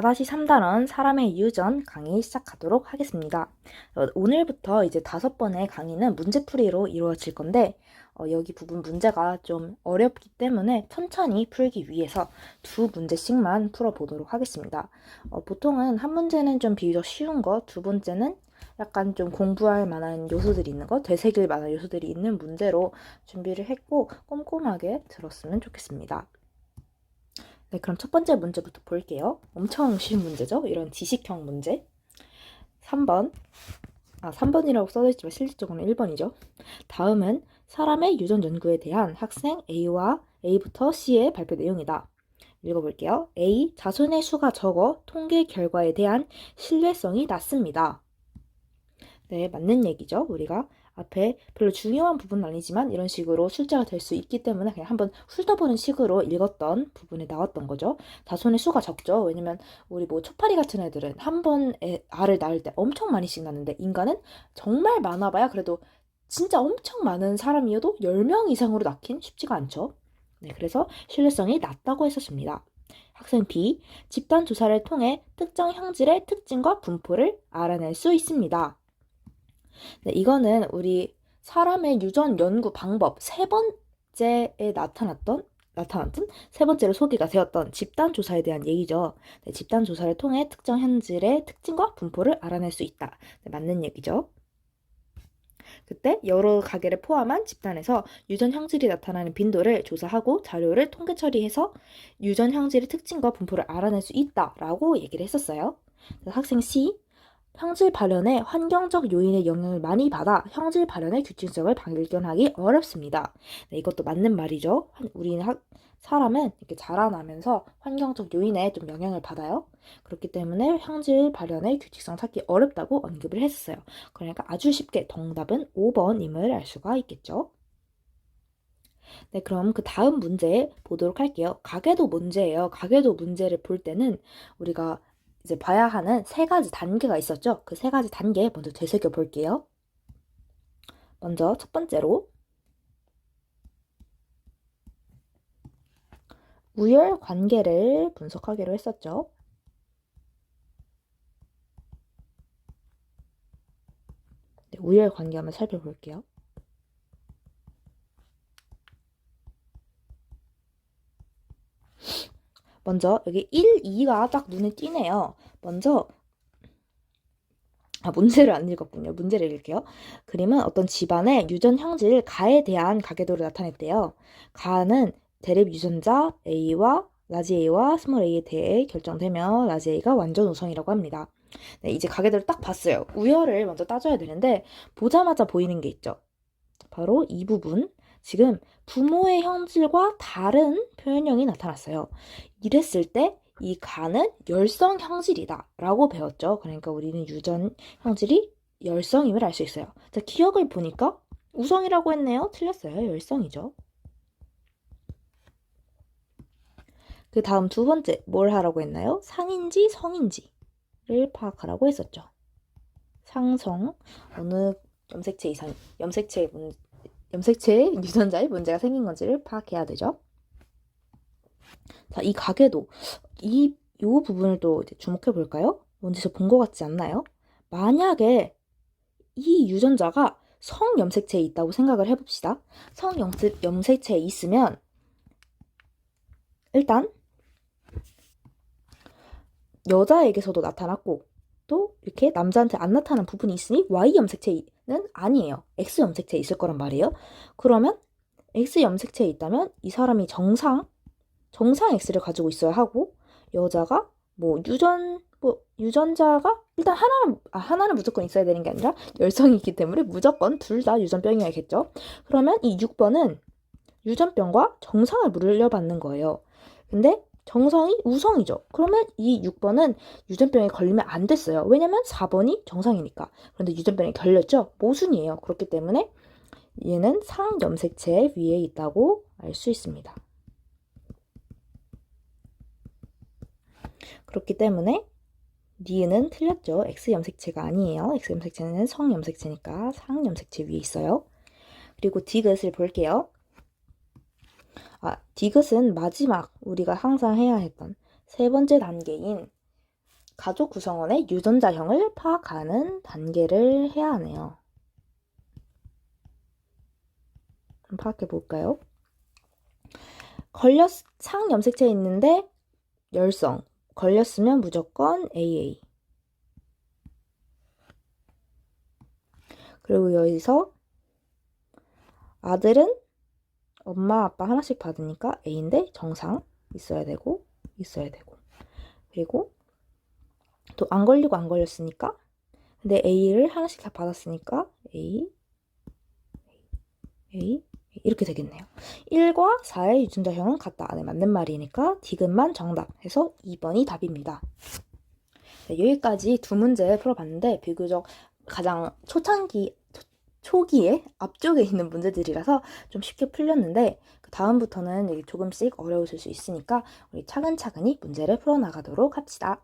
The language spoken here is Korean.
4-3단원 사람의 유전 강의 시작하도록 하겠습니다. 어, 오늘부터 이제 다섯 번의 강의는 문제풀이로 이루어질 건데 어, 여기 부분 문제가 좀 어렵기 때문에 천천히 풀기 위해서 두 문제씩만 풀어보도록 하겠습니다. 어, 보통은 한 문제는 좀 비교적 쉬운 거, 두 번째는 약간 좀 공부할 만한 요소들이 있는 거, 되새길 만한 요소들이 있는 문제로 준비를 했고 꼼꼼하게 들었으면 좋겠습니다. 네, 그럼 첫 번째 문제부터 볼게요. 엄청 쉬운 문제죠? 이런 지식형 문제. 3번. 아, 3번이라고 써져 있지만 실질적으로는 1번이죠. 다음은 사람의 유전 연구에 대한 학생 A와 A부터 C의 발표 내용이다. 읽어볼게요. A. 자손의 수가 적어 통계 결과에 대한 신뢰성이 낮습니다. 네, 맞는 얘기죠. 우리가 앞에 별로 중요한 부분은 아니지만 이런 식으로 출제가 될 수 있기 때문에 그냥 한번 훑어보는 식으로 읽었던 부분에 나왔던 거죠. 다손의 수가 적죠. 왜냐면 우리 뭐 초파리 같은 애들은 한 번에 알을 낳을 때 엄청 많이씩 낳는데 인간은 정말 많아봐야 그래도 진짜 엄청 많은 사람이어도 10명 이상으로 낳긴 쉽지가 않죠. 네, 그래서 신뢰성이 낮다고 했었습니다. 학생 B, 집단 조사를 통해 특정 형질의 특징과 분포를 알아낼 수 있습니다. 네, 이거는 우리 사람의 유전 연구 방법 세 번째에 나타났던 나타났던 세 번째로 소개가 되었던 집단 조사에 대한 얘기죠. 네, 집단 조사를 통해 특정 현질의 특징과 분포를 알아낼 수 있다. 네, 맞는 얘기죠. 그때 여러 가게를 포함한 집단에서 유전 형질이 나타나는 빈도를 조사하고 자료를 통계 처리해서 유전 형질의 특징과 분포를 알아낼 수 있다라고 얘기를 했었어요. 학생 C 형질 발현에 환경적 요인의 영향을 많이 받아 형질 발현의 규칙성을 발견하기 어렵습니다. 네, 이것도 맞는 말이죠. 우리는 학, 사람은 이렇게 자라나면서 환경적 요인에 좀 영향을 받아요. 그렇기 때문에 형질 발현의 규칙성 찾기 어렵다고 언급을 했었어요. 그러니까 아주 쉽게 정답은 5번임을 알 수가 있겠죠. 네, 그럼 그 다음 문제 보도록 할게요. 가계도 문제예요. 가계도 문제를 볼 때는 우리가 이제 봐야 하는 세 가지 단계가 있었죠. 그 세 가지 단계 먼저 되새겨 볼게요. 먼저 첫 번째로 우열 관계를 분석하기로 했었죠. 네, 우열 관계 한번 살펴볼게요. 먼저 여기 1, 2가 딱 눈에 띄네요. 먼저 아, 문제를 안 읽었군요. 문제를 읽을게요. 그림은 어떤 집안의 유전 형질 가에 대한 가계도를 나타냈대요. 가는 대립 유전자 A와 라지 A와 스몰 A에 대해 결정되며 라지 A가 완전 우성이라고 합니다. 네, 이제 가계도를 딱 봤어요. 우열을 먼저 따져야 되는데 보자마자 보이는 게 있죠. 바로 이 부분. 지금 부모의 형질과 다른 표현형이 나타났어요. 이랬을 때이 가는 열성 형질이다 라고 배웠죠. 그러니까 우리는 유전 형질이 열성임을 알 수 있어요. 자, 기억을 보니까 우성이라고 했네요. 틀렸어요. 열성이죠. 그 다음 두 번째 뭘 하라고 했나요? 상인지 성인지를 파악하라고 했었죠. 상성 어느 염색체 이상 염색체 문, 염색체 유전자의 문제가 생긴 건지를 파악해야 되죠. 자, 이 가게도 이, 요 부분을 또 주목해 볼까요? 어디서 본것 같지 않나요? 만약에 이 유전자가 성염색체에 있다고 생각을 해봅시다. 성염색체에 있으면 일단 여자에게서도 나타났고 또 이렇게 남자한테 안 나타나는 부분이 있으니 Y 염색체는 아니에요. X 염색체에 있을 거란 말이에요. 그러면 X 염색체에 있다면 이 사람이 정상 정상 X를 가지고 있어야 하고 여자가 뭐 유전 뭐 유전자가 일단 하나는 아 하나는 무조건 있어야 되는 게 아니라 열성이 있기 때문에 무조건 둘 다 유전병이어야겠죠. 그러면 이 6번은 유전병과 정상을 물려받는 거예요. 근데 정상이 우성이죠. 그러면 이 6번은 유전병에 걸리면 안 됐어요. 왜냐면 4번이 정상이니까. 그런데 유전병에 걸렸죠. 모순이에요. 그렇기 때문에 얘는 상염색체 위에 있다고 알 수 있습니다. 그렇기 때문에 니은은 틀렸죠. X염색체가 아니에요. X염색체는 성 염색체니까 상 염색체 위에 있어요. 그리고 디귿을 볼게요. 아, 디귿은 마지막 우리가 항상 해야 했던 세 번째 단계인 가족 구성원의 유전자형을 파악하는 단계를 해야 하네요. 파악해 볼까요? 걸렸 상 염색체에 있는데 열성 걸렸으면 무조건 AA. 그리고 여기서 아들은 엄마 아빠 하나씩 받으니까 A인데 정상 있어야 되고 있어야 되고 그리고 또 안 걸리고 안 걸렸으니까 근데 A를 하나씩 다 받았으니까 A A 이렇게 되겠네요. 1과 4의 유전자형은 같다. 네, 맞는 말이니까 디귿만 정답 해서 2번이 답입니다. 네, 여기까지 두 문제 풀어봤는데 비교적 가장 초창기 초- 초기에 앞쪽에 있는 문제들이라서 좀 쉽게 풀렸는데 그 다음부터는 조금씩 어려우실 수 있으니까 우리 차근차근히 문제를 풀어나가도록 합시다.